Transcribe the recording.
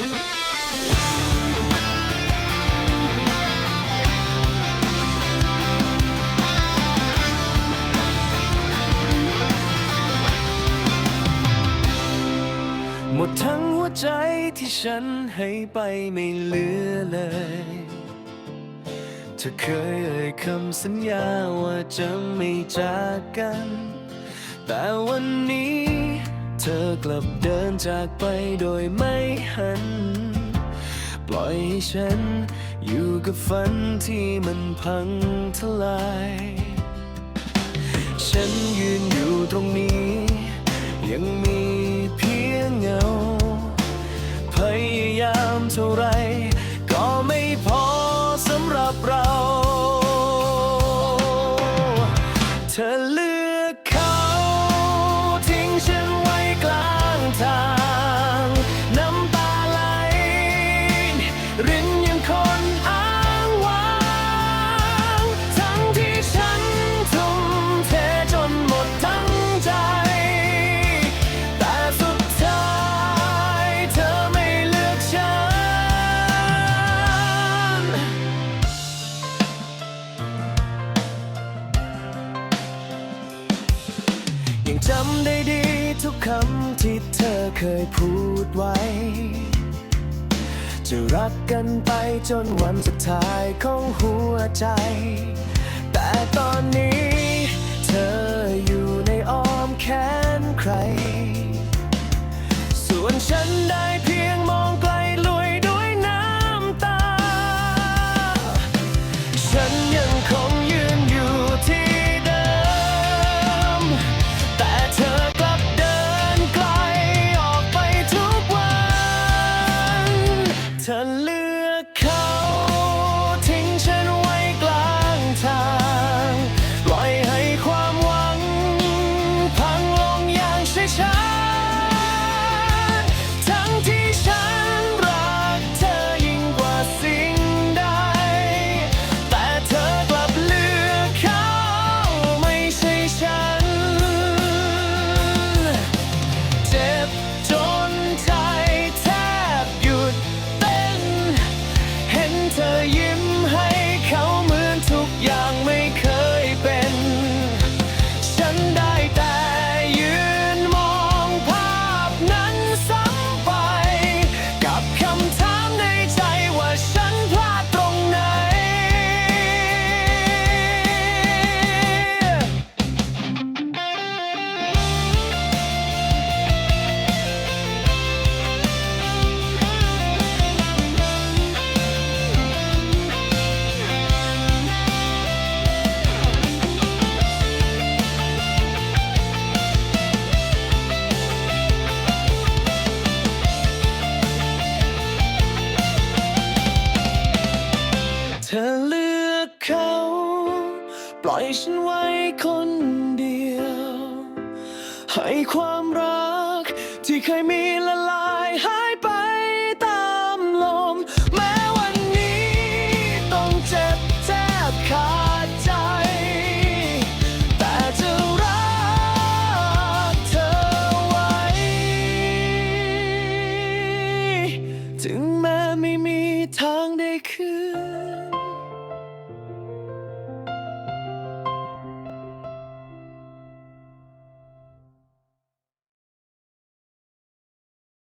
หมดทั้งหัวใจที่ฉันให้ไปไม่เหลือเลยเธอเคยเอ่ยคำสัญญาว่าจะไม่จากกัน แต่วันนี้ เธอกลับเดินจากไปโดยไม่หัน ปล่อยให้ฉันอยู่กับฝันที่มันพังทลาย ฉันยืนอยู่ตรงนี้ ยังมีเพียงเงา พยายามเท่าไร ยังจำได้ดีทุกคำที่เธอเคยพูดไว้ จะรักกันไปจนวันสุดท้ายของหัวใจ แต่ตอนนี้เธออยู่ในอ้อมแขนใคร ล่อยฉันไว้คนเดียว ให้ความรักที่เคยมีละลายหายไปตามลม แม้วันนี้ต้องเจ็บแทบขาดใจ แต่จะรักเธอไว้ ถึงแม้ไม่มีทางได้คืน